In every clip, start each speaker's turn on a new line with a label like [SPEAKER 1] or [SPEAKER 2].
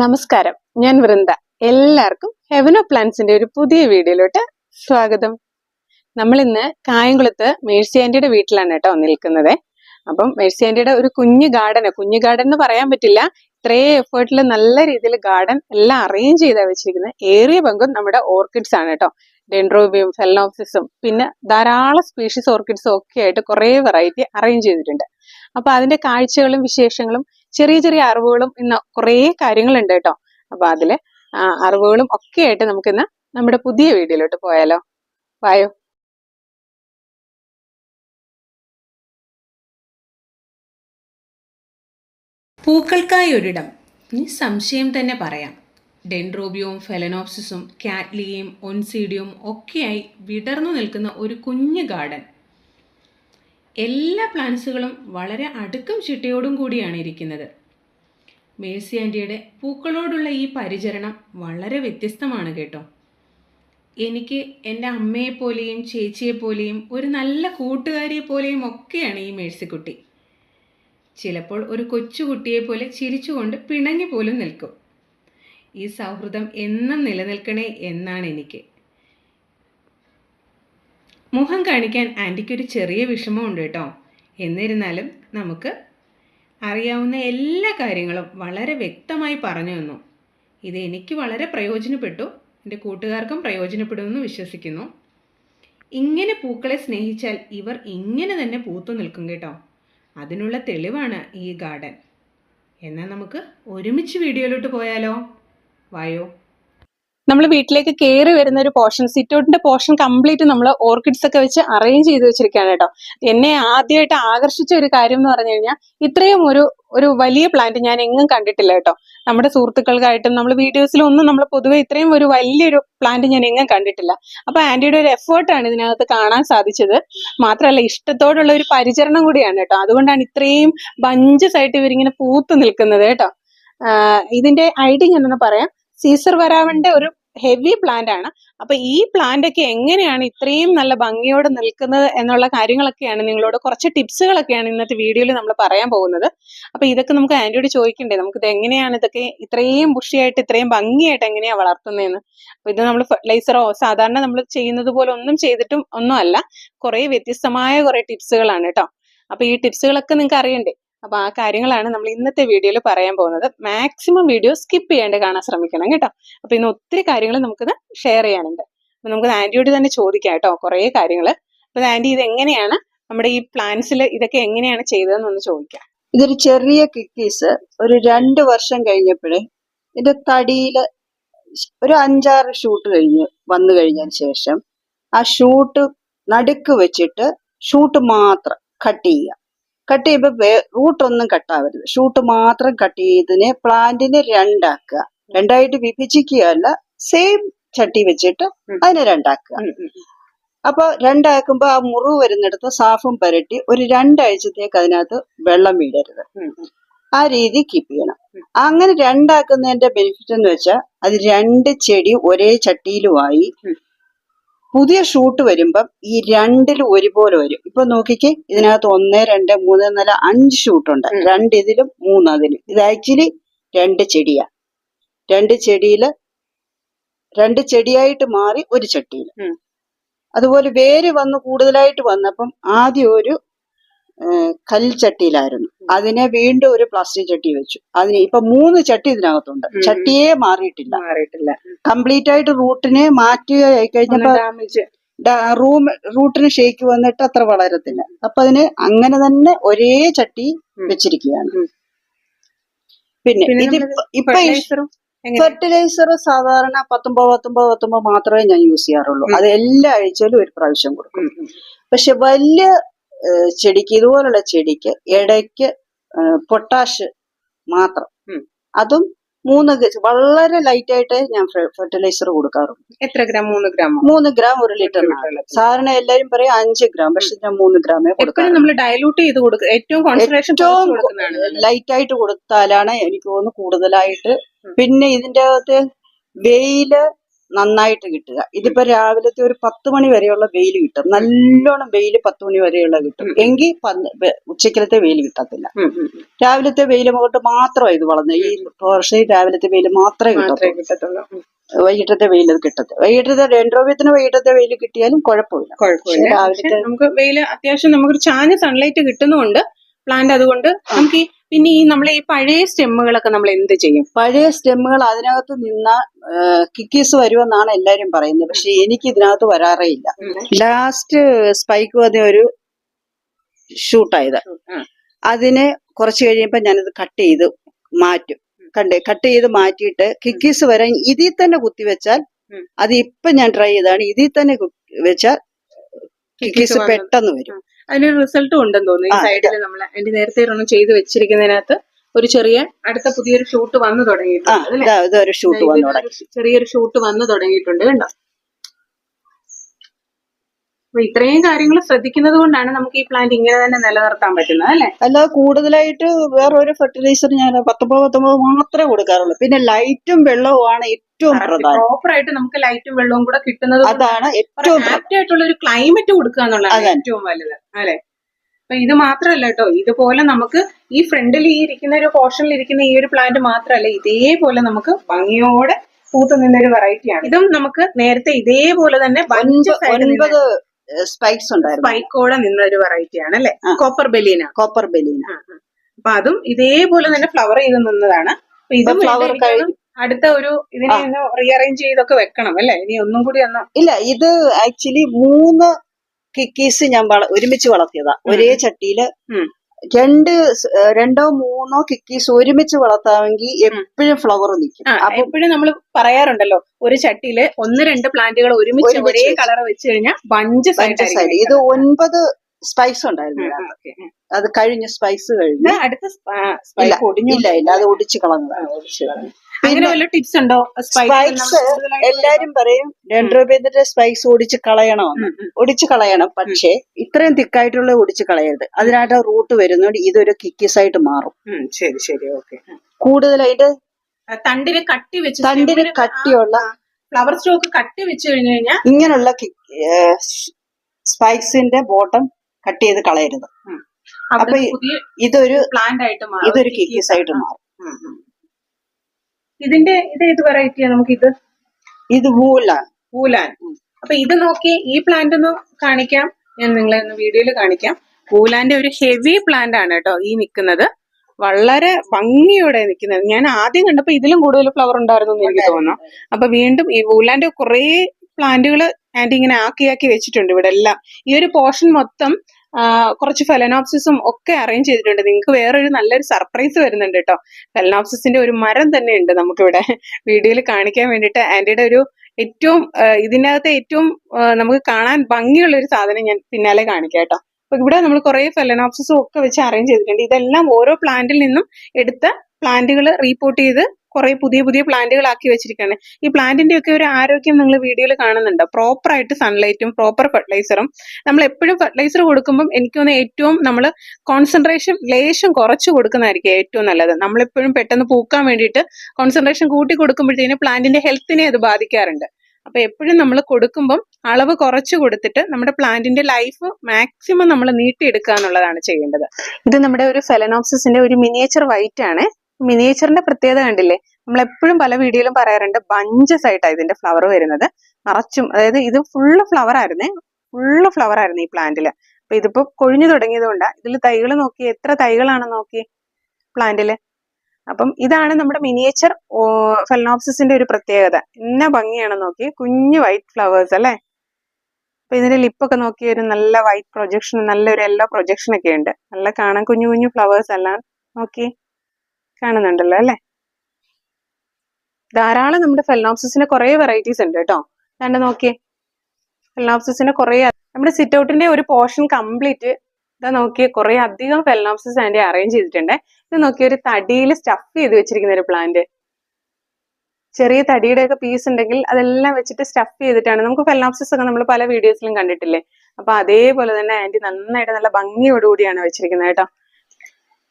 [SPEAKER 1] നമസ്കാരം. ഞാൻ വൃന്ദ. എല്ലാവർക്കും ഹെവനോ പ്ലാന്റ്സിന്റെ ഒരു പുതിയ വീഡിയോയിലോട്ട് സ്വാഗതം. നമ്മൾ ഇന്ന് കായംകുളത്ത് മേഴ്സി വീട്ടിലാണ് കേട്ടോ നിൽക്കുന്നത്. അപ്പം മേഴ്സി ഒരു കുഞ്ഞു ഗാർഡന് കുഞ്ഞു ഗാർഡൻ എന്ന് പറയാൻ പറ്റില്ല. ഇത്രയും എഫേർട്ടിൽ നല്ല രീതിയിൽ ഗാർഡൻ എല്ലാം അറേഞ്ച് ചെയ്താ വെച്ചിരിക്കുന്നത്. ഏറിയ പങ്കും നമ്മുടെ ഓർക്കിഡ്സ് ആണ് കേട്ടോ. ഡെൻഡ്രോബിയും ഫെലനോപ്സിസും പിന്നെ ധാരാളം സ്പീഷീസ് ഓർക്കിഡ്സും ഒക്കെ ആയിട്ട് കുറേ വെറൈറ്റി അറേഞ്ച് ചെയ്തിട്ടുണ്ട്. അപ്പൊ അതിന്റെ കാഴ്ചകളും വിശേഷങ്ങളും ചെറിയ ചെറിയ അറിവുകളും ഇന്ന് കുറേ കാര്യങ്ങളുണ്ട് കേട്ടോ. അപ്പൊ അതിൽ അറിവുകളും ഒക്കെ ആയിട്ട് നമുക്ക് നമുക്കിന്ന് നമ്മുടെ പുതിയ വീഡിയോയിലോട്ട് പോയാലോ? വായോ.
[SPEAKER 2] പൂക്കൾക്കായി ഒരിടം. സംശയം തന്നെ പറയാം. ഡെൻഡ്രോബിയവും ഫെലനോപ്സിസും കാറ്റ്ലിയയും ഒൻസീഡിയും ഒക്കെയായി വിടർന്നു നിൽക്കുന്ന ഒരു കുഞ്ഞു ഗാർഡൻ. എല്ലാ പ്ലാന്റ്സുകളും വളരെ അടുക്കും ചിട്ടയോടും കൂടിയാണ് ഇരിക്കുന്നത്. മേഴ്സി ആന്റിയുടെ പൂക്കളോടുള്ള ഈ പരിചരണം വളരെ വ്യത്യസ്തമാണ് കേട്ടോ. എനിക്ക് എന്റെ അമ്മയെപ്പോലെയും ചേച്ചിയെപ്പോലെയും ഒരു നല്ല കൂട്ടുകാരിയെ പോലെയും ഒക്കെയാണ് ഈ മേഴ്സിക്കുട്ടി ചിലപ്പോൾ ഒരു കൊച്ചുകുട്ടിയെ പോലെ ചിരിച്ചുകൊണ്ട് പിണങ്ങി പോലും നിൽക്കും. ഈ സൗഹൃദം എന്നും നിലനിൽക്കണേ എന്നാണ് എനിക്ക്. മുഖം കാണിക്കാൻ ആന്റിക്കൊരു ചെറിയ വിഷമമുണ്ട് കേട്ടോ. എന്നിരുന്നാലും നമുക്ക് അറിയാവുന്ന എല്ലാ കാര്യങ്ങളും വളരെ വ്യക്തമായി പറഞ്ഞു തന്നു. ഇത് എനിക്ക് വളരെ പ്രയോജനപ്പെട്ടു. എന്റെ കൂട്ടുകാർക്കും പ്രയോജനപ്പെടുമെന്ന് വിശ്വസിക്കുന്നു. ഇങ്ങനെ പൂക്കളെ സ്നേഹിച്ചാൽ ഇവർ ഇങ്ങനെ തന്നെ പൂത്തു നിൽക്കും കേട്ടോ. അതിനുള്ള തെളിവാണ് ഈ ഗാർഡൻ. എന്നാൽ നമുക്ക് ഒരുമിച്ച് വീഡിയോയിലോട്ട് പോയാലോ? വായോ.
[SPEAKER 1] നമ്മൾ വീട്ടിലേക്ക് കയറി വരുന്ന ഒരു പോർഷൻ സിറ്റൗട്ടിന്റെ പോർഷൻ കംപ്ലീറ്റ് നമ്മൾ ഓർക്കിഡ്സ് ഒക്കെ വെച്ച് അറേഞ്ച് ചെയ്ത് വെച്ചിരിക്കുകയാണ് കേട്ടോ. എന്നെ ആദ്യമായിട്ട് ആകർഷിച്ച ഒരു കാര്യം എന്ന് പറഞ്ഞു കഴിഞ്ഞാൽ ഇത്രയും ഒരു ഒരു വലിയ പ്ലാന്റ് ഞാൻ എങ്ങും കണ്ടിട്ടില്ല കേട്ടോ. നമ്മുടെ സുഹൃത്തുക്കൾക്കായിട്ടും നമ്മൾ വീഡിയോസിലൊന്നും നമ്മൾ പൊതുവെ ഇത്രയും ഒരു വലിയൊരു പ്ലാന്റ് ഞാൻ എങ്ങും കണ്ടിട്ടില്ല. അപ്പൊ ആന്റിയുടെ ഒരു എഫേർട്ടാണ് ഇതിനകത്ത് കാണാൻ സാധിച്ചത്. മാത്രമല്ല ഇഷ്ടത്തോടുള്ള ഒരു പരിചരണം കൂടിയാണ് കേട്ടോ. അതുകൊണ്ടാണ് ഇത്രയും ബഞ്ചസ് ആയിട്ട് ഇവരിങ്ങനെ പൂത്ത് നിൽക്കുന്നത് കേട്ടോ. ഇതിന്റെ ഐഡിയ ഞാനൊന്ന് പറയാം. സീസർ വരാവന്റെ ഒരു ഹെവി പ്ലാന്റ് ആണ്. അപ്പൊ ഈ പ്ലാന്റ് ഒക്കെ എങ്ങനെയാണ് ഇത്രയും നല്ല ഭംഗിയോടെ നിൽക്കുന്നത് എന്നുള്ള കാര്യങ്ങളൊക്കെയാണ് നിങ്ങളോട് കുറച്ച് ടിപ്സുകളൊക്കെയാണ് ഇന്നത്തെ വീഡിയോയിൽ നമ്മൾ പറയാൻ പോകുന്നത്. അപ്പൊ ഇതൊക്കെ നമുക്ക് ആന്റിയോട് ചോദിക്കണ്ടേ? നമുക്ക് ഇത് എങ്ങനെയാണ് ഇതൊക്കെ ഇത്രയും ബുഷിയായിട്ട് ഇത്രയും ഭംഗിയായിട്ട് എങ്ങനെയാണ് വളർത്തുന്നതെന്ന്? അപ്പൊ ഇത് നമ്മൾ ഫെർട്ടിലൈസറോ സാധാരണ നമ്മൾ ചെയ്യുന്നത് പോലെ ഒന്നും ചെയ്തിട്ടും ഒന്നും അല്ല കുറെ വ്യത്യസ്തമായ കുറെ ടിപ്സുകളാണ് കേട്ടോ. അപ്പൊ ഈ ടിപ്സുകളൊക്കെ നിങ്ങൾക്ക് അറിയണ്ടേ? അപ്പൊ ആ കാര്യങ്ങളാണ് നമ്മൾ ഇന്നത്തെ വീഡിയോയിൽ പറയാൻ പോകുന്നത്. മാക്സിമം വീഡിയോ സ്കിപ്പ് ചെയ്യാണ്ട് കാണാൻ ശ്രമിക്കണം കേട്ടോ. അപ്പൊ ഇന്ന് ഒത്തിരി കാര്യങ്ങൾ നമുക്കിത് ഷെയർ ചെയ്യാനുണ്ട്. അപ്പൊ നമുക്ക് ആന്റിയോട് തന്നെ ചോദിക്കാം കേട്ടോ കുറേ കാര്യങ്ങൾ അപ്പൊ ആന്റി ഇത് എങ്ങനെയാണ് നമ്മുടെ ഈ പ്ലാന്റ്സിൽ ഇതൊക്കെ എങ്ങനെയാണ് ചെയ്തതെന്നൊന്ന് ചോദിക്കാം.
[SPEAKER 3] ഇതൊരു ചെറിയ കിക്കീസ് ഒരു രണ്ട് വർഷം കഴിഞ്ഞപ്പോഴേ ഇതിന്റെ തടിയിൽ ഒരു അഞ്ചാറ് ഷൂട്ട് കഴിഞ്ഞ് വന്നു കഴിഞ്ഞതിന് ശേഷം ആ ഷൂട്ട് നടുക്ക് വെച്ചിട്ട് ഷൂട്ട് മാത്രം കട്ട് ചെയ്യുക. കട്ട് ചെയ്യുമ്പോൾ റൂട്ട് ഒന്നും കട്ടാവരുത് ഷൂട്ട് മാത്രം കട്ട് ചെയ്തതിന് പ്ലാന്റിനെ രണ്ടാക്കുക. രണ്ടായിട്ട് വിഭജിക്കുകയല്ല സെയിം ചട്ടി വെച്ചിട്ട് അതിനെ രണ്ടാക്കുക. അപ്പൊ രണ്ടാക്കുമ്പോ ആ മുറിവ് വരുന്നിടത്ത് സാഫും പരട്ടി ഒരു രണ്ടാഴ്ചത്തേക്ക് അതിനകത്ത് വെള്ളം വീഴരുത്. ആ രീതി കീപ്പ് ചെയ്യണം. അങ്ങനെ രണ്ടാക്കുന്നതിന്റെ ബെനിഫിറ്റ് എന്ന് വെച്ചാൽ അത് രണ്ട് ചെടി ഒരേ ചട്ടിയിലുമായി. പുതിയ ഷൂട്ട് വരുമ്പം ഈ രണ്ടിലും ഒരുപോലെ വരും. ഇപ്പൊ നോക്കിക്കേ ഇതിനകത്ത് ഒന്ന് രണ്ട് മൂന്ന് നാല് അഞ്ച് ഷൂട്ടുണ്ട്. രണ്ട് ഇതിലും മൂന്ന് അതിലും. ഇത് ആക്ച്വലി രണ്ട് ചെടിയാ. രണ്ട് ചെടിയിൽ രണ്ട് ചെടിയായിട്ട് മാറി ഒരു ചട്ടിയിൽ. അതുപോലെ വേര് വന്ന് കൂടുതലായിട്ട് വന്നപ്പം ആദ്യം ഒരു കൽച്ചട്ടിയിലായിരുന്നു അതിനെ വീണ്ടും ഒരു പ്ലാസ്റ്റിക് ചട്ടി വെച്ചു. അതിന് ഇപ്പൊ മൂന്ന് ചട്ടി ഇതിനകത്തുണ്ട്. ചട്ടിയെ മാറിയിട്ടില്ല.
[SPEAKER 1] മാറിയിട്ടില്ല.
[SPEAKER 3] കംപ്ലീറ്റ് ആയിട്ട് റൂട്ടിനെ മാറ്റി കഴിഞ്ഞപ്പോ റൂം റൂട്ടിന് ഷേക്ക് വന്നിട്ട് അത്ര വളരത്തില്ല. അപ്പൊ അതിന് അങ്ങനെ തന്നെ ഒരേ ചട്ടി വെച്ചിരിക്കുകയാണ്. പിന്നെ ഇത് ഇപ്പൊ ഫെർട്ടിലൈസർ സാധാരണ പത്തൊമ്പത് പത്തൊമ്പത് പത്തൊമ്പത് മാത്രമേ ഞാൻ യൂസ് ചെയ്യാറുള്ളൂ. അത് എല്ലാ ആഴ്ചയിലും ഒരു പ്രാവശ്യം കൊടുക്കും. പക്ഷെ വലിയ ചെടിക്ക് ഇതുപോലുള്ള ചെടിക്ക് ഇടയ്ക്ക് പൊട്ടാഷ് മാത്രം. അതും മൂന്ന് വളരെ ലൈറ്റ് ആയിട്ട് ഞാൻ ഫെർട്ടിലൈസർ കൊടുക്കാറുണ്ട്.
[SPEAKER 1] എത്ര ഗ്രാം? മൂന്ന് ഗ്രാം
[SPEAKER 3] മൂന്ന് ഗ്രാം ഒരു ലിറ്ററിനാണ് സാധാരണ എല്ലാരും പറയും അഞ്ച് ഗ്രാം പക്ഷെ ഞാൻ മൂന്ന് ഗ്രാമേ കൊടുക്കാറുള്ളൂ.
[SPEAKER 1] നമ്മൾ ഡയലൂട്ട് ചെയ്ത് കൊടുക്കുക ഏറ്റവും കോൺസെൻട്രേഷൻ
[SPEAKER 3] ലൈറ്റ് ആയിട്ട് കൊടുത്താലാണ് എനിക്ക് തോന്നുന്നു കൂടുതലായിട്ട്. പിന്നെ ഇതിന്റെ അകത്ത് വെയിൽ നന്നായിട്ട് കിട്ടുക. ഇതിപ്പോ രാവിലത്തെ ഒരു പത്ത് മണി വരെയുള്ള വെയിൽ കിട്ടും. നല്ലോണം വെയിൽ പത്ത് മണി വരെയുള്ള കിട്ടും. എങ്കിൽ ഉച്ചക്കലത്തെ വെയിൽ കിട്ടത്തില്ല. രാവിലത്തെ വെയിൽ മുഖത്ത് മാത്രമാണ് ഇത് വളർന്നത് ഈ വർഷം രാവിലത്തെ വെയിൽ മാത്രമേ
[SPEAKER 1] മാത്രമേ
[SPEAKER 3] കിട്ടത്തുള്ളൂ. വൈകിട്ടത്തെ വെയിൽ കിട്ടത്തില്ല. വൈകിട്ടത്തെ ഡെൻഡ്രോബിയത്തിന് വൈകിട്ടത്തെ വെയിൽ കിട്ടിയാലും കുഴപ്പമില്ല.
[SPEAKER 1] കുഴപ്പമില്ല.
[SPEAKER 3] രാവിലത്തെ
[SPEAKER 1] നമുക്ക് വെയിൽ അത്യാവശ്യം നമുക്ക് ചാഞ്ഞ സൺലൈറ്റ് കിട്ടുന്നുണ്ട് പ്ലാന്റ് അതുകൊണ്ട് നമുക്ക് ഈ പിന്നെ ഈ നമ്മളെ ഈ പഴയ സ്റ്റെമ്മുകളൊക്കെ നമ്മൾ എന്ത് ചെയ്യും?
[SPEAKER 3] പഴയ സ്റ്റെമ്മുകൾ അതിനകത്ത് നിന്ന കിക്കീസ് വരുമെന്നാണ് എല്ലാരും പറയുന്നത്. പക്ഷെ എനിക്ക് ഇതിനകത്ത് വരാറേ ഇല്ല. ലാസ്റ്റ് സ്പൈക്ക് വന്ന ഒരു ഷൂട്ടായത്. അതിനെ കുറച്ച് കഴിയുമ്പോൾ ഞാനത് കട്ട് ചെയ്ത് മാറ്റും. കണ്ടേ? കട്ട് ചെയ്ത് മാറ്റിയിട്ട് കിക്കീസ് വരാൻ ഇതിൽ തന്നെ കുത്തിവെച്ചാൽ. അത് ഇപ്പൊ ഞാൻ ട്രൈ ചെയ്താണ്. ഇതിൽ തന്നെ വെച്ചാൽ കിക്കീസ് പെട്ടെന്ന് വരും.
[SPEAKER 1] അതിനൊരു റിസൾട്ടും ഉണ്ടെന്ന് തോന്നുന്നു. ഈ സൈഡിൽ നമ്മൾ അതിന്റെ നേരത്തെ ഒരെണ്ണം ചെയ്ത് വെച്ചിരിക്കുന്നതിനകത്ത് ഒരു ചെറിയ അടുത്ത പുതിയൊരു ഷൂട്ട് വന്നു തുടങ്ങിയിട്ടുണ്ട്
[SPEAKER 3] ഇതൊരു ഷൂട്ട് വന്നു തുടങ്ങി
[SPEAKER 1] ചെറിയൊരു ഷൂട്ട് വന്നു തുടങ്ങിയിട്ടുണ്ട് കണ്ടോ? അപ്പൊ ഇത്രയും കാര്യങ്ങൾ ശ്രദ്ധിക്കുന്നത് കൊണ്ടാണ് നമുക്ക് ഈ പ്ലാന്റ് ഇങ്ങനെ തന്നെ നിലനിർത്താൻ പറ്റുന്നത് അല്ലെ?
[SPEAKER 3] അല്ലാതെ കൂടുതലായിട്ട് വേറൊരു ഫെർട്ടിലൈസർ ഞാൻ പത്തൊമ്പത് പത്തൊമ്പത് മാത്രമേ കൊടുക്കാറുള്ളൂ. പിന്നെ ലൈറ്റും വെള്ളവും ആണ് ഏറ്റവും
[SPEAKER 1] പ്രോപ്പർ ആയിട്ട് നമുക്ക് ലൈറ്റും വെള്ളവും കൂടെ കിട്ടുന്നത്
[SPEAKER 3] അതാണ് ഏറ്റവും.
[SPEAKER 1] ആപ്റ്റ് ആയിട്ടുള്ള ഒരു ക്ലൈമറ്റ് കൊടുക്കുക എന്നുള്ളതാണ്. ഏറ്റവും വലുത് അല്ലെ? അപ്പൊ ഇത് മാത്രമല്ല കേട്ടോ ഇതുപോലെ നമുക്ക് ഈ ഫ്രണ്ടിൽ ഈ ഇരിക്കുന്ന ഒരു പോർഷനിൽ ഇരിക്കുന്ന ഈ ഒരു പ്ലാന്റ് മാത്രമല്ല ഇതേപോലെ നമുക്ക് ഭംഗിയോടെ പൂത്ത് നിന്നൊരു വെറൈറ്റിയാണ് ഇതും നമുക്ക് നേരത്തെ ഇതേപോലെ തന്നെ
[SPEAKER 3] ഒൻപ- ഒൻപത് സ്പൈക്സ് ഉണ്ടായിരുന്നു.
[SPEAKER 1] സ്പൈക്കോടെ നിന്ന ഒരു വെറൈറ്റി ആണ്
[SPEAKER 3] അല്ലെ?
[SPEAKER 1] കോപ്പർ ബലീന
[SPEAKER 3] കോപ്പർ ബലീന
[SPEAKER 1] അപ്പൊ അതും ഇതേപോലെ തന്നെ ഫ്ലവർ ചെയ്ത് നിന്നതാണ്. ഇതും ഫ്ലവർ അടുത്ത ഒരു ഇതിനെ റീഅറേഞ്ച് ചെയ്തൊക്കെ വെക്കണം അല്ലെ? ഇനി ഒന്നും കൂടി ഒന്ന്
[SPEAKER 3] ഇല്ല ഇത് ആക്ച്വലി മൂന്ന് കിക്കീസ് ഞാൻ ഒരുമിച്ച് വളർത്തിയതാ. ഒരേ
[SPEAKER 1] ചട്ടിയിൽ.
[SPEAKER 3] രണ്ട് രണ്ടോ മൂന്നോ കിക്കീസ് ഒരുമിച്ച് വളർത്താമെങ്കിൽ എപ്പോഴും ഫ്ലവർ നിൽക്കും.
[SPEAKER 1] എപ്പോഴും നമ്മൾ പറയാറുണ്ടല്ലോ ഒരു ചട്ടിയിൽ ഒന്ന് രണ്ട് പ്ലാന്റുകൾ ഒരുമിച്ച് ഒരേ കളർ വെച്ച്. കഴിഞ്ഞാൽ
[SPEAKER 3] സൈഡ് ഇത് ഒൻപത് സ്പൈസ് ഉണ്ടായിരുന്നു. അത് കഴിഞ്ഞ് സ്പൈസ് കഴിഞ്ഞ്
[SPEAKER 1] അടുത്ത
[SPEAKER 3] ഇല്ല ഇല്ല അത് ഒടിച്ച് കളഞ്ഞതാണ്.
[SPEAKER 1] അങ്ങനെ വല്ല ടിപ്സ് ഉണ്ടോ?
[SPEAKER 3] സ്പൈക്സ് എല്ലാരും പറയും ഡെൻഡ്രോബേദിന്റെ സ്പൈക്സ് ഒടിച്ച് കളയണമെന്ന്. ഒടിച്ച് കളയണം. പക്ഷേ ഇത്രയും തിക്കായിട്ടുള്ള ഒടിച്ച് കളയരുത്. അതിനായിട്ട് റൂട്ട് വരുന്നോണ്ട് ഇതൊരു കിക്കീസ് ആയിട്ട് മാറും.
[SPEAKER 1] ശരി ശരി ഓക്കെ.
[SPEAKER 3] കൂടുതലായിട്ട്
[SPEAKER 1] തണ്ടിന് കട്ടി വെച്ച്
[SPEAKER 3] തണ്ടിന് കട്ടിയുള്ള
[SPEAKER 1] ഫ്ലവർ സ്റ്റോക്ക് കട്ടി വെച്ച് കഴിഞ്ഞു കഴിഞ്ഞാൽ
[SPEAKER 3] ഇങ്ങനെയുള്ള സ്പൈക്സിന്റെ ബോട്ടം കട്ട് ചെയ്ത് കളയരുത്. അപ്പൊ ഇതൊരു
[SPEAKER 1] പ്ലാന്റ് ആയിട്ട് മാറും.
[SPEAKER 3] ഇതൊരു കിക്കീസ് ആയിട്ട് മാറും.
[SPEAKER 1] ഇതിന്റെ ഇത് ഏത് വെറൈറ്റിയാ നമുക്ക് ഇത്
[SPEAKER 3] ഇത് വൂലാൻ.
[SPEAKER 1] പൂലാൻ അപ്പൊ ഇത് നോക്കി ഈ പ്ലാന്റ് ഒന്ന് കാണിക്കാം. ഞാൻ നിങ്ങളെ ഒന്ന് വീഡിയോയിൽ കാണിക്കാം. പൂലാന്റെ ഒരു ഹെവി പ്ലാന്റ് ആണ് കേട്ടോ ഈ നിൽക്കുന്നത് വളരെ ഭംഗിയോടെ നിൽക്കുന്നത് ഞാൻ ആദ്യം കണ്ടപ്പോ ഇതിലും കൂടുതൽ ഫ്ലവർ ഉണ്ടായിരുന്നു എന്ന് എനിക്ക് തോന്നുന്നു. അപ്പൊ വീണ്ടും ഈ പൂലാന്റെ കുറേ പ്ലാന്റുകൾ ആന്റി ഇങ്ങനെ ആക്കിയാക്കി ആക്കി വെച്ചിട്ടുണ്ട് ഇവിടെ എല്ലാം ഈ ഒരു പോർഷൻ മൊത്തം കുറച്ച് ഫെലനോപ്സിസും ഒക്കെ അറേഞ്ച് ചെയ്തിട്ടുണ്ട്. നിങ്ങൾക്ക് വേറൊരു നല്ലൊരു സർപ്രൈസ് വരുന്നുണ്ട് കേട്ടോ. ഫെലനോപ്സിസിന്റെ ഒരു മരം തന്നെ ഉണ്ട് നമുക്കിവിടെ വീഡിയോയിൽ കാണിക്കാൻ വേണ്ടിയിട്ട്. ആന്റിയുടെ ഒരു ഏറ്റവും ഇതിനകത്തെ ഏറ്റവും നമുക്ക് കാണാൻ ഭംഗിയുള്ള ഒരു സാധനം ഞാൻ പിന്നാലെ കാണിക്കാം കേട്ടോ. അപ്പൊ ഇവിടെ നമ്മൾ കുറെ ഫെലനോപ്സിസും ഒക്കെ വെച്ച് അറേഞ്ച് ചെയ്തിട്ടുണ്ട്. ഇതെല്ലാം ഓരോ പ്ലാന്റിൽ നിന്നും എടുത്ത പ്ലാന്റുകൾ റീപോർട്ട് ചെയ്ത് കുറെ പുതിയ പുതിയ പ്ലാന്റുകൾ ആക്കി വെച്ചിരിക്കുകയാണ് ഈ പ്ലാന്റിന്റെ ഒക്കെ ഒരു ആരോഗ്യം നിങ്ങൾ വീഡിയോയിൽ കാണുന്നുണ്ട്? പ്രോപ്പർ ആയിട്ട് സൺലൈറ്റും പ്രോപ്പർ ഫെർട്ടിലൈസറും നമ്മൾ എപ്പോഴും ഫെർട്ടിലൈസർ കൊടുക്കുമ്പോൾ എനിക്ക് തോന്നുന്നു ഏറ്റവും നമ്മൾ കോൺസെൻട്രേഷൻ ലേശം കുറച്ച് കൊടുക്കുന്നതായിരിക്കും ഏറ്റവും നല്ലത്. നമ്മളെപ്പോഴും പെട്ടെന്ന് പൂക്കാൻ വേണ്ടിയിട്ട് കോൺസെൻട്രേഷൻ കൂട്ടി കൊടുക്കുമ്പോഴത്തേന് പ്ലാന്റിന്റെ ഹെൽത്തിനെ അത് ബാധിക്കാറുണ്ട്. അപ്പൊ എപ്പോഴും നമ്മൾ കൊടുക്കുമ്പം അളവ് കുറച്ച് കൊടുത്തിട്ട് നമ്മുടെ പ്ലാന്റിന്റെ ലൈഫ് മാക്സിമം നമ്മൾ നീട്ടിയെടുക്കുക എന്നുള്ളതാണ് ചെയ്യേണ്ടത്. ഇത് നമ്മുടെ ഒരു ഫെലനോപ്സിന്റെ ഒരു മിനിയേച്ചർ വൈറ്റ് ആണ്. മിനിയേച്ചറിന്റെ പ്രത്യേകത കണ്ടില്ലേ? നമ്മൾ എപ്പോഴും പല വീഡിയോയിലും പറയാറുണ്ട് ബഞ്ചസ് ആയിട്ടാ ഇതിന്റെ ഫ്ലവർ വരുന്നത്. നിറച്ചും അതായത് ഇത് ഫുള്ള് ഫ്ലവർ ആയിരുന്നേ. ഫുള്ള് ഫ്ലവർ ആയിരുന്നു ഈ പ്ലാന്റിൽ അപ്പൊ ഇതിപ്പോ കൊഴിഞ്ഞു തുടങ്ങിയത് കൊണ്ടാണ് ഇതിൽ തൈകൾ നോക്കി എത്ര തൈകളാണ് നോക്കി പ്ലാന്റിൽ അപ്പം ഇതാണ് നമ്മുടെ മിനിയേച്ചർ ഫെലനോപ്സിന്റെ ഒരു പ്രത്യേകത. എന്ന ഭംഗിയാണ് നോക്കി കുഞ്ഞു വൈറ്റ് ഫ്ലവേഴ്സ് അല്ലേ? അപ്പൊ ഇതിന്റെ ലിപ്പൊക്കെ നോക്കി ഒരു നല്ല വൈറ്റ് പ്രൊജക്ഷൻ നല്ലൊരു യെല്ലോ പ്രൊജക്ഷൻ ഒക്കെ ഉണ്ട്. നല്ല കാണാൻ കുഞ്ഞു കുഞ്ഞു ഫ്ലവേഴ്സ് എല്ലാം നോക്കി. കാണുന്നുണ്ടല്ലോ അല്ലെ? ധാരാളം നമ്മുടെ ഫെലനോപ്സിന്റെ കുറെ വെറൈറ്റീസ് ഉണ്ട് കേട്ടോ. കണ്ട് നോക്കിയേ. ഫെലനോപ്സിന്റെ കുറെ നമ്മുടെ സിറ്റ് ഔട്ടിന്റെ ഒരു പോർഷൻ കംപ്ലീറ്റ് ഇതാ നോക്കിയേ കുറെ അധികം ഫെലനോപ്സിസ് അതിന്റെ അറേഞ്ച് ചെയ്തിട്ടുണ്ട്. ഇത് നോക്കിയ ഒരു തടിയിൽ സ്റ്റഫ് ചെയ്ത് വെച്ചിരിക്കുന്ന ഒരു പ്ലാന്റ് ചെറിയ തടിയുടെ ഒക്കെ പീസ് ഉണ്ടെങ്കിൽ അതെല്ലാം വെച്ചിട്ട് സ്റ്റഫ് ചെയ്തിട്ടാണ്. നമുക്ക് ഫെലനോപ്സിസ് ഒക്കെ നമ്മൾ പല വീഡിയോസിലും കണ്ടിട്ടില്ലേ? അപ്പൊ അതേപോലെ തന്നെ ആന്റി നന്നായിട്ട് നല്ല ഭംഗിയോടുകൂടിയാണ് വെച്ചിരിക്കുന്നത് കേട്ടോ.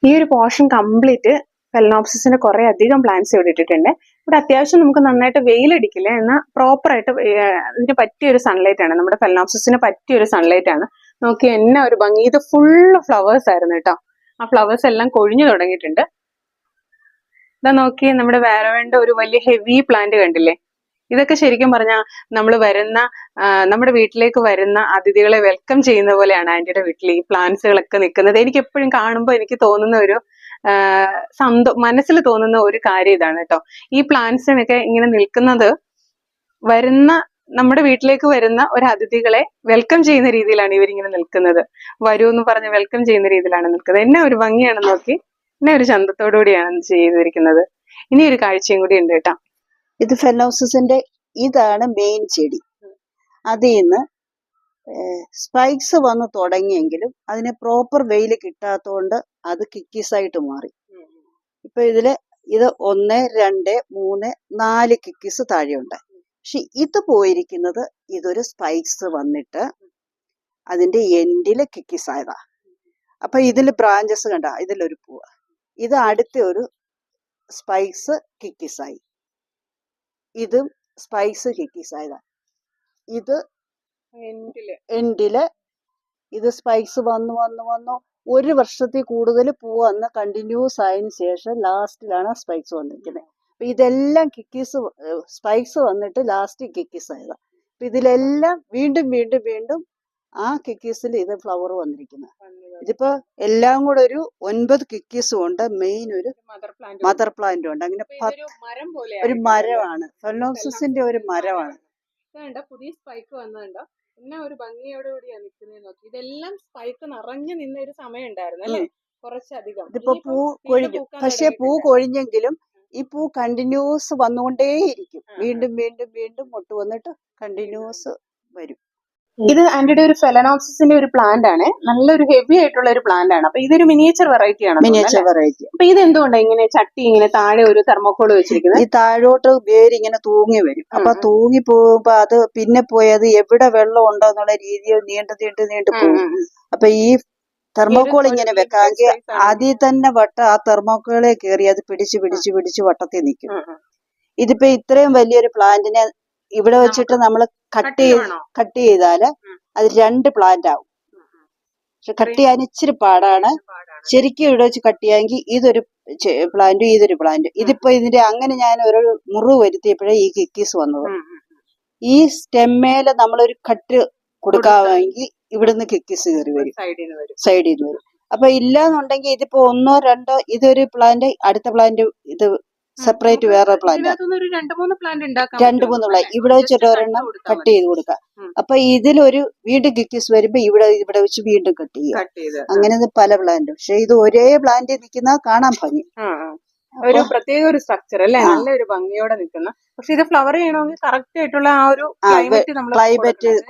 [SPEAKER 1] ഈ ഒരു പോർഷൻ കംപ്ലീറ്റ് ഫെലനോപ്സിന്റെ കുറെ അധികം പ്ലാന്റ്സ് ഇവിടെ ഇട്ടിട്ടുണ്ട്. ഇവിടെ അത്യാവശ്യം നമുക്ക് നന്നായിട്ട് വെയിലടിക്കില്ല? എന്നാൽ പ്രോപ്പർ ആയിട്ട് ഏർ ഇതിന് പറ്റിയ ഒരു സൺലൈറ്റ് ആണ്. നമ്മുടെ ഫെലനോപ്സിന് പറ്റിയ ഒരു സൺലൈറ്റ് ആണ്. നോക്കി എന്നെ ഒരു ഭംഗി. ഇത് ഫുള്ള് ഫ്ലവേഴ്സ് ആയിരുന്നു കേട്ടോ. ആ ഫ്ലവേഴ്സ് എല്ലാം കൊഴിഞ്ഞു തുടങ്ങിയിട്ടുണ്ട്. ഇതാ നോക്കി നമ്മുടെ വേറവേണ്ട ഒരു വലിയ ഹെവി പ്ലാന്റ് കണ്ടില്ലേ? ഇതൊക്കെ ശരിക്കും പറഞ്ഞാൽ നമ്മൾ വരുന്ന നമ്മുടെ വീട്ടിലേക്ക് വരുന്ന അതിഥികളെ വെൽക്കം ചെയ്യുന്ന പോലെയാണ് ആന്റിയുടെ വീട്ടിൽ ഈ പ്ലാന്റ്സുകളൊക്കെ നിൽക്കുന്നത്. എനിക്ക് എപ്പോഴും കാണുമ്പോൾ എനിക്ക് തോന്നുന്ന ഒരു സന്തോ മനസ്സിൽ തോന്നുന്ന ഒരു കാര്യം ഇതാണ് കേട്ടോ ഈ പ്ലാന്റ്സിനൊക്കെ ഇങ്ങനെ നിൽക്കുന്നത് വരുന്ന നമ്മുടെ വീട്ടിലേക്ക് വരുന്ന ഒരു അതിഥികളെ വെൽക്കം ചെയ്യുന്ന രീതിയിലാണ് ഇവരിങ്ങനെ നിൽക്കുന്നത്. വരൂ എന്ന് പറഞ്ഞ് വെൽക്കം ചെയ്യുന്ന രീതിയിലാണ് നിൽക്കുന്നത്. എന്നെ ഒരു ഭംഗിയാണ് നോക്കി എന്നെ ഒരു ചന്തത്തോടു കൂടിയാണ് ചെയ്തിരിക്കുന്നത്. ഇനി ഒരു കാഴ്ചയും കൂടി ഉണ്ട് കേട്ടോ.
[SPEAKER 3] ഇത് ഫെലോസിന്റെ ഇതാണ് മെയിൻ ചെടി. അതിൽ നിന്ന് സ്പൈക്സ് വന്ന് തുടങ്ങിയെങ്കിലും അതിന് പ്രോപ്പർ വെയിൽ കിട്ടാത്തതുകൊണ്ട് അത് കിക്കീസ് ആയിട്ട് മാറി. ഇപ്പൊ ഇതിൽ ഇത് ഒന്ന് രണ്ട് മൂന്ന് നാല് കിക്കീസ് താഴെയുണ്ട്. പക്ഷെ ഇത് പോയിരിക്കുന്നത് ഇതൊരു സ്പൈക്സ് വന്നിട്ട് അതിന്റെ എൻഡിൽ കിക്കീസ് ആയതാ. അപ്പൊ ഇതിൽ ബ്രാഞ്ചസ് കണ്ട ഇതിലൊരു പൂവ്. ഇത് അടുത്ത ഒരു സ്പൈക്സ് കിക്കീസ് ആയി. ഇതും സ്പൈസ് കിക്കീസ് ആയതാ. ഇത് എൻഡിൽ ഇത് സ്പൈക്സ് വന്നു വന്നു വന്നു. ഒരു വർഷത്തിൽ കൂടുതൽ പൂ വന്ന് കണ്ടിന്യൂസ് ആയതിനു ശേഷം ലാസ്റ്റിലാണ് സ്പൈക്സ് വന്നിരിക്കുന്നത്. അപ്പൊ ഇതെല്ലാം കിക്കീസ് സ്പൈക്സ് വന്നിട്ട് ലാസ്റ്റ് കിക്കീസ് ആയതാ. അപ്പൊ ഇതിലെല്ലാം വീണ്ടും വീണ്ടും വീണ്ടും ആ കിക്കീസിൽ ഇത് ഫ്ലവർ വന്നിരിക്കുന്നത്. ഇതിപ്പോ എല്ലാം കൂടെ ഒരു ഒൻപത് കിക്കീസും ഉണ്ട്. മെയിൻ ഒരു
[SPEAKER 1] മദർ പ്ലാന്റ്
[SPEAKER 3] ഉണ്ട്. അങ്ങനെ ഒരു മരമാണ്. ഫെലോസിന്റെ ഒരു മരമാണ്.
[SPEAKER 1] പുതിയ സ്പൈക്ക് വന്നതുണ്ടോ എന്നെ ഒരു ഭംഗിയോട് കൂടിയാണ് നിൽക്കുന്നത് നോക്കി. ഇതെല്ലാം സ്പൈക്ക് നിറഞ്ഞു നിന്ന ഒരു സമയം ഉണ്ടായിരുന്നു അല്ലേ കുറച്ചധികം.
[SPEAKER 3] ഇതിപ്പോ പൂ കൊഴിഞ്ഞു. പക്ഷെ പൂ കൊഴിഞ്ഞെങ്കിലും ഈ പൂ കണ്ടിന്യൂസ് വന്നുകൊണ്ടേയിരിക്കും. വീണ്ടും വീണ്ടും വീണ്ടും മുട്ട് വന്നിട്ട് കണ്ടിന്യൂസ് വരും.
[SPEAKER 1] ഇത് ആന്റിയുടെ ഒരു ഫെലനോപ്സിന്റെ ഒരു പ്ലാന്റ് ആണ്. നല്ലൊരു ഹെവി ആയിട്ടുള്ള ഒരു പ്ലാന്റ് ആണ്. അപ്പൊ ഇതൊരു മിനിയേച്ചർ വെറൈറ്റി ആണ്
[SPEAKER 3] മിനിയേച്ചർ വെറൈറ്റി
[SPEAKER 1] അപ്പൊ ഇത് എന്തുകൊണ്ടാണ് ഇങ്ങനെ ചട്ടി ഇങ്ങനെ താഴെ ഒരു തെർമോക്കോൾ വെച്ചിരിക്കുന്നത്?
[SPEAKER 3] ഈ താഴോട്ട് വേര് ഇങ്ങനെ തൂങ്ങി വരും. അപ്പൊ. തൂങ്ങി പോകുമ്പോ അത് പിന്നെ പോയത് എവിടെ വെള്ളം ഉണ്ടോ എന്നുള്ള രീതിയിൽ നീണ്ടു നീണ്ടു നീണ്ടു പോകും. അപ്പൊ ഈ തെർമോക്കോൾ ഇങ്ങനെ വെക്കാമെങ്കിൽ ആദ്യം തന്നെ വട്ട ആ തെർമോക്കോളെ കയറി അത് പിടിച്ച് പിടിച്ച് പിടിച്ച് വട്ടത്തിൽ നിൽക്കും. ഇതിപ്പോ ഇത്രയും വലിയൊരു പ്ലാന്റിനെ ഇവിടെ വെച്ചിട്ട് നമ്മൾ കട്ട് ചെയ്ത് കട്ട്
[SPEAKER 1] ചെയ്താൽ
[SPEAKER 3] അത് രണ്ട് പ്ലാന്റ് ആവും. പക്ഷെ കട്ട് ചെയ്യാൻ ഇച്ചിരി പാടാണ്. ശരിക്കും ഇവിടെ വെച്ച് കട്ട് ചെയ്യാമെങ്കിൽ ഇതൊരു പ്ലാന്റും ഇതൊരു പ്ലാന്റും ഇതിപ്പോ ഇതിന്റെ അങ്ങനെ ഞാൻ ഒരു മുറിവ് വരുത്തിയപ്പോഴേ ഈ കിക്കീസ് വന്നത്. ഈ സ്റ്റെമ്മേൽ നമ്മളൊരു കട്ട് കൊടുക്കാമെങ്കിൽ ഇവിടുന്ന് കിക്കീസ് കയറി വരും.
[SPEAKER 1] സൈഡിൽ നിന്ന് വരും.
[SPEAKER 3] സൈഡിൽ നിന്ന് വരും. അപ്പൊ ഇല്ലാന്നുണ്ടെങ്കിൽ ഇതിപ്പോ ഒന്നോ രണ്ടോ ഇതൊരു പ്ലാന്റ് അടുത്ത പ്ലാന്റ് ഇത് സെപ്പറേറ്റ് വേറെ പ്ലാന്റ്
[SPEAKER 1] രണ്ട് മൂന്ന് പ്ലാന്റ് ഉണ്ടാക്കാം
[SPEAKER 3] രണ്ട് മൂന്ന് പ്ലാന്റ് ഇവിടെ വെച്ചിട്ട് ഒരെണ്ണം കട്ട് ചെയ്ത് കൊടുക്കാം. അപ്പൊ ഇതിലൊരു വീണ്ടും കിക്കിസ് വരുമ്പോ ഇവിടെ ഇവിടെ വെച്ച് വീണ്ടും കട്ട് ചെയ്യും. അങ്ങനെ പല പ്ലാന്റും പക്ഷെ ഇത് ഒരേ പ്ലാന്റ് നിൽക്കുന്ന കാണാൻ ഭംഗി.
[SPEAKER 1] ഒരു പ്രത്യേക ഒരു സ്ട്രക്ചർ അല്ലെ?
[SPEAKER 3] നല്ല
[SPEAKER 1] ഒരു ഭംഗിയോടെ നിൽക്കുന്ന. പക്ഷെ ഇത് ഫ്ലവർ ചെയ്യണമെങ്കിൽ കറക്റ്റ് ആയിട്ടുള്ള ആ ഒരു ക്ലൈമറ്റ് നമ്മൾ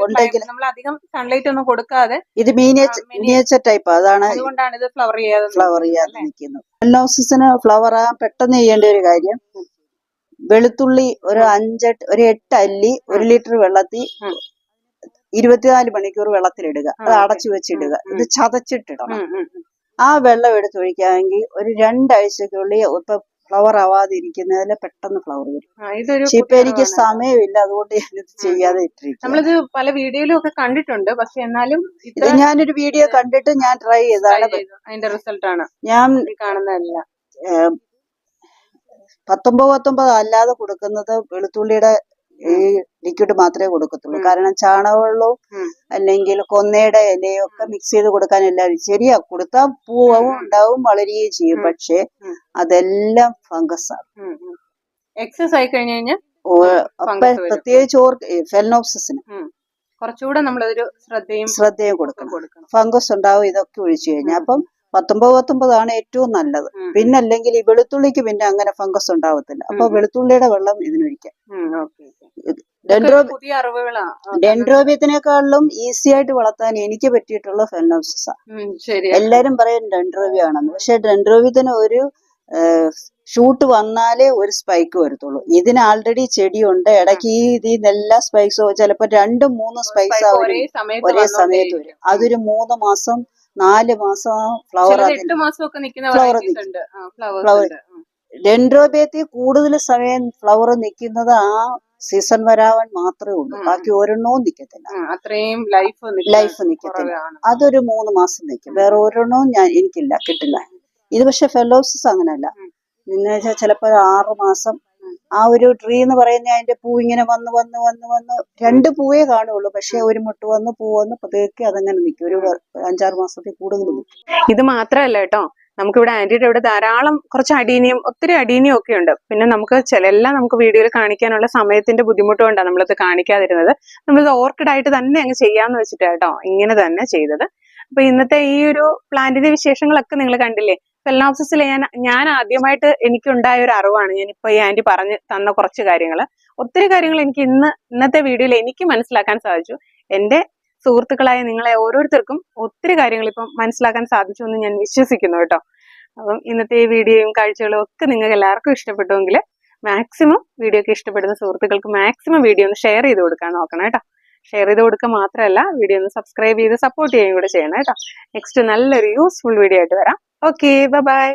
[SPEAKER 3] ഉണ്ടെങ്കിൽ-
[SPEAKER 1] നമ്മൾ അധികം സൺലൈറ്റ് ഒന്നും കൊടുക്കാതെ
[SPEAKER 3] ഇത് മീനിയേച്ചർ ടൈപ്പ് അതാണ്
[SPEAKER 1] അതുകൊണ്ടാണ് ഇത് ഫ്ലവർ ചെയ്യാതെ
[SPEAKER 3] ഫ്ലവർ ചെയ്യാതെ
[SPEAKER 1] നിൽക്കുന്നത്,
[SPEAKER 3] നിൽക്കുന്നത്. ലോസിന് ഫ്ലവർ ആ പെട്ടെന്ന് ചെയ്യേണ്ട ഒരു കാര്യം. വെളുത്തുള്ളി ഒരു അഞ്ചെട്ട് ഒരു എട്ട് അല്ലി ഒരു ലിറ്റർ വെള്ളത്തിൽ. ഇരുപത്തിനാല് മണിക്കൂർ വെള്ളത്തിലിടുക. അത് അടച്ചു വെച്ചിടുക ഇത് ചതച്ചിട്ടിടണം. ആ വെള്ളം എടുത്തൊഴിക്കാമെങ്കിൽ ഒരു രണ്ടാഴ്ചക്കുള്ളിൽ ഇപ്പൊ ഫ്ലവർ ആവാതിരിക്കുന്നതിൽ പെട്ടെന്ന് ഫ്ലവർ വരും. പക്ഷെ ഇപ്പൊ എനിക്ക് സമയമില്ല അതുകൊണ്ട് ഞാനിത് ചെയ്യാതെ ഇട്ടിരിക്കും
[SPEAKER 1] നമ്മളിത് പല വീഡിയോയിലും ഒക്കെ കണ്ടിട്ടുണ്ട് പക്ഷെ എന്നാലും
[SPEAKER 3] ഇത് ഞാനൊരു വീഡിയോ കണ്ടിട്ട് ഞാൻ ട്രൈ ചെയ്താണ്.
[SPEAKER 1] അതിന്റെ റിസൾട്ട് ആണ്.
[SPEAKER 3] ഞാൻ
[SPEAKER 1] കാണുന്നതല്ല.
[SPEAKER 3] പത്തൊമ്പത് പത്തൊമ്പത് അല്ലാതെ കൊടുക്കുന്നത് വെളുത്തുള്ളിയുടെ ഈ ലിക്വിഡ് മാത്രമേ കൊടുക്കത്തുള്ളൂ. കാരണം ചാണകവെള്ളവും. അല്ലെങ്കിൽ കൊന്നയുടെ ഇലയും ഒക്കെ മിക്സ് ചെയ്ത് കൊടുക്കാൻ എല്ലാവരും ശരിയാ. കൊടുത്താൽ പൂവും ഉണ്ടാവും വളരുകയും ചെയ്യും. പക്ഷെ അതെല്ലാം ഫംഗസ് ആണ്.
[SPEAKER 1] എക്സസ് ആയി കഴിഞ്ഞു കഴിഞ്ഞാൽ.
[SPEAKER 3] പ്രത്യേകിച്ച് ഓർക്ക് ഫെലനോപ്സിന്
[SPEAKER 1] കുറച്ചുകൂടെ നമ്മളൊരു ശ്രദ്ധയും
[SPEAKER 3] ശ്രദ്ധയും കൊടുക്കണം. ഫംഗസ് ഉണ്ടാവും ഇതൊക്കെ ഒഴിച്ചു കഴിഞ്ഞാൽ. അപ്പം പത്തൊമ്പത് പത്തൊമ്പതാണ് ഏറ്റവും നല്ലത്. പിന്നെ അല്ലെങ്കിൽ ഈ വെളുത്തുള്ളിക്ക് പിന്നെ അങ്ങനെ ഫംഗസ് ഉണ്ടാവത്തില്ല. അപ്പൊ. വെളുത്തുള്ളിയുടെ വെള്ളം ഇതിനൊഴിക്കാം. ഡെൻഡ്രോബിയത്തിനേക്കാളും ഈസി ആയിട്ട് വളർത്താൻ എനിക്ക് പറ്റിയിട്ടുള്ള
[SPEAKER 1] ഫെനോസിസ
[SPEAKER 3] എല്ലാരും പറയും ഡെൻഡ്രോബിയ ആണെന്ന്. പക്ഷെ ഡെൻഡ്രോബിയത്തിന് ഒരു ഷൂട്ട് വന്നാലേ ഒരു സ്പൈക്ക് വരത്തുള്ളൂ. ഇതിന് ആൾറെഡി ചെടിയുണ്ട്. ഇടയ്ക്ക് ഈ ഇതിൽ എല്ലാ സ്പൈക്സോ ചിലപ്പോ രണ്ടും മൂന്നും സ്പൈക്സ്
[SPEAKER 1] ഒരേ സമയത്ത്
[SPEAKER 3] വരും. അതൊരു മൂന്ന് മാസം നാല് മാസം ഫ്ലവർ
[SPEAKER 1] എട്ട് മാസമൊക്കെ നിൽക്കുന്ന
[SPEAKER 3] ഫ്ലവർ
[SPEAKER 1] ഫ്ലവർ ഉം.
[SPEAKER 3] കൂടുതൽ സമയം ഫ്ലവർ നിൽക്കുന്നത് ആ സീസൺ വരാവൻ മാത്രമേ ഉള്ളൂ. ബാക്കി ഒരെണ്ണവും നിൽക്കത്തില്ല
[SPEAKER 1] അത്രയും ലൈഫ്
[SPEAKER 3] ലൈഫ് നിൽക്കത്തില്ല അതൊരു മൂന്ന് മാസം നിൽക്കും വേറെ ഒരെണ്ണവും ഞാൻ എനിക്കില്ല കിട്ടില്ല. ഇത് പക്ഷെ ഫെലോസിസ് അങ്ങനല്ല
[SPEAKER 1] ഉം.
[SPEAKER 3] എന്ന് വെച്ചാൽ ചിലപ്പോൾ ആറ് മാസം. ആ ഒരു ട്രീ എന്ന് പറയുന്ന അതിന്റെ പൂ ഇങ്ങനെ വന്ന് വന്ന് വന്ന് വന്ന് രണ്ട് പൂവേ കാണുള്ളൂ. പക്ഷെ ഒരു മുട്ട് വന്ന് പൂ വന്ന് പതുക്കെ അതങ്ങനെ നിൽക്കും ഒരു അഞ്ചാറ് മാസത്തിൽ കൂടുതൽ നിൽക്കും
[SPEAKER 1] ഇത് മാത്രമല്ല കേട്ടോ. നമുക്കിവിടെ ആന്റിയുടെ ഇവിടെ ധാരാളം കുറച്ച് അടീനിയും ഒത്തിരി അടീനിയും ഒക്കെ ഉണ്ട്. പിന്നെ നമുക്ക് ചിലെല്ലാം നമുക്ക് വീഡിയോയിൽ കാണിക്കാനുള്ള സമയത്തിന്റെ ബുദ്ധിമുട്ട് കൊണ്ടാണ് നമ്മളിത് കാണിക്കാതിരുന്നത്. നമ്മളിത് ഓർക്കിഡ് ആയിട്ട് തന്നെ അങ്ങ് ചെയ്യാന്ന് വെച്ചിട്ടാ കേട്ടോ ഇങ്ങനെ തന്നെ ചെയ്തത്. അപ്പൊ ഇന്നത്തെ ഈ ഒരു പ്ലാന്റിന്റെ വിശേഷങ്ങളൊക്കെ നിങ്ങൾ കണ്ടില്ലേ? ഫെലനോപ്സിസിൽ ഞാൻ ഞാൻ ആദ്യമായിട്ട് എനിക്കുണ്ടായ ഒരു അറിവാണ്. ഞാനിപ്പോ ഈ ആന്റി പറഞ്ഞ് തന്ന കുറച്ച് കാര്യങ്ങൾ ഒത്തിരി കാര്യങ്ങൾ എനിക്ക് ഇന്ന് ഇന്നത്തെ വീഡിയോയിൽ എനിക്ക് മനസ്സിലാക്കാൻ സാധിച്ചു. എന്റെ സുഹൃത്തുക്കളായ നിങ്ങളെ ഓരോരുത്തർക്കും ഒത്തിരി കാര്യങ്ങൾ ഇപ്പം മനസ്സിലാക്കാൻ സാധിച്ചു എന്ന് ഞാൻ വിശ്വസിക്കുന്നു കേട്ടോ. അപ്പം ഇന്നത്തെ ഈ വീഡിയോയും കാഴ്ചകളും ഒക്കെ നിങ്ങൾക്ക് എല്ലാവർക്കും ഇഷ്ടപ്പെട്ടുവെങ്കിൽ മാക്സിമം വീഡിയോ ഒക്കെ ഇഷ്ടപ്പെടുന്ന സുഹൃത്തുക്കൾക്ക് മാക്സിമം വീഡിയോ ഒന്ന് ഷെയർ ചെയ്ത് കൊടുക്കാൻ നോക്കണം കേട്ടോ. ഷെയർ ചെയ്ത് കൊടുക്കുക മാത്രമല്ല വീഡിയോ ഒന്ന് സബ്സ്ക്രൈബ് ചെയ്ത് സപ്പോർട്ട് ചെയ്യുകയും കൂടെ ചെയ്യണം കേട്ടോ. നെക്സ്റ്റ് നല്ലൊരു യൂസ്ഫുൾ വീഡിയോ ആയിട്ട് വരാം. Okay bye